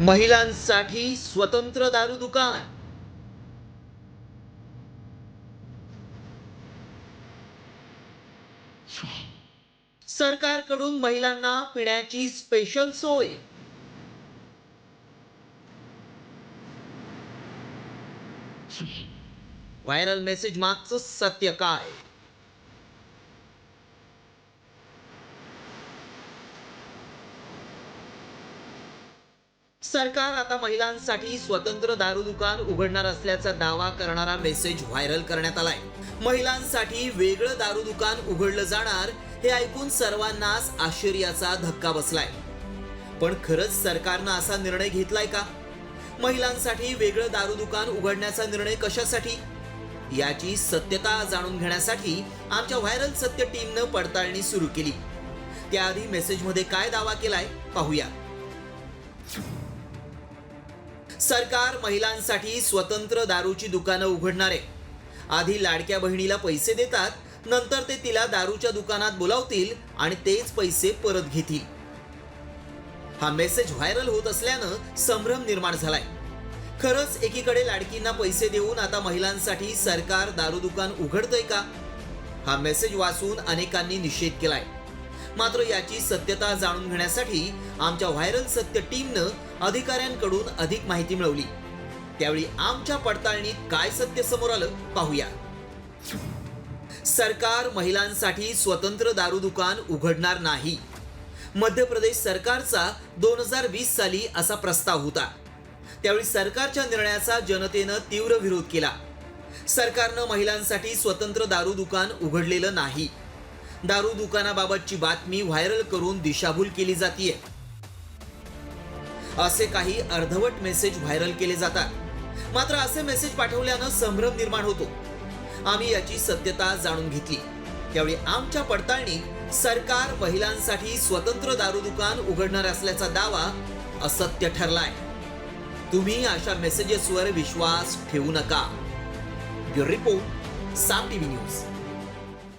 महिलांसाठी स्वतंत्र दारू दुकान. सरकारकडून महिलांना पिण्याची स्पेशल सोय. व्हायरल मेसेज मागचं सत्य काय? सरकार आता महिलांसाठी स्वतंत्र दारू दुकान उघडणार असल्याचा दावा करणारा मेसेज व्हायरल करण्यात आलाय. महिलांसाठी वेगळं दारू दुकान उघडलं जाणार हे ऐकून सर्वांनाच आश्चर्याचा धक्का बसलाय. पण खरंच सरकारनं असा निर्णय घेतलाय का? महिलांसाठी वेगळं दारू दुकान उघडण्याचा निर्णय कशासाठी? याची सत्यता जाणून घेण्यासाठी आमच्या व्हायरल सत्य टीमनं पडताळणी सुरू केली. त्याआधी मेसेजमध्ये काय दावा केलाय पाहूया. सरकार महिलांसाठी स्वतंत्र दारूची दुकानं उघडणार आहे. आधी लाडक्या बहिणीला पैसे देतात नंतर ते तिला दारूच्या दुकानात बोलावतील आणि तेच पैसे परत घेतील. हा मेसेज व्हायरल होत असल्यानं संभ्रम निर्माण झालाय. खरंच एकीकडे लाडकींना पैसे देऊन आता महिलांसाठी सरकार दारू दुकान उघडतंय का? हा मेसेज वाचून अनेकांनी निषेध केलाय. मात्र याची सत्यता जाणून घेण्यासाठी आमच्या व्हायरल सत्य टीमनं अधिकाऱ्यांकडून अधिक माहिती मिळवली. त्यावेळी आमच्या पडताळणीत काय सत्य समोर आलं पाहूया. सरकार महिलांसाठी स्वतंत्र दारू दुकान उघडणार नाही. मध्य प्रदेश सरकारचा दोन हजार वीस साली असा प्रस्ताव होता. त्यावेळी सरकारच्या निर्णयाचा जनतेनं तीव्र विरोध केला. सरकारनं महिलांसाठी स्वतंत्र दारू दुकान उघडलेलं नाही. दारू दुकानाबाबतची बातमी व्हायरल करून दिशाभूल केली जातीये. असे काही अर्धवट मेसेज व्हायरल केले जातात. मात्र असे मेसेज पाठवल्यानं संभ्रम निर्माण होतो. आम्ही याची सत्यता जाणून घेतली. त्यावेळी आमच्या पडताळणीत सरकार महिलांसाठी स्वतंत्र दारू दुकान उघडणार असल्याचा दावा असत्य ठरलाय. तुम्ही अशा मेसेजेसवर विश्वास ठेवू नका. Bureau report Saam TV news.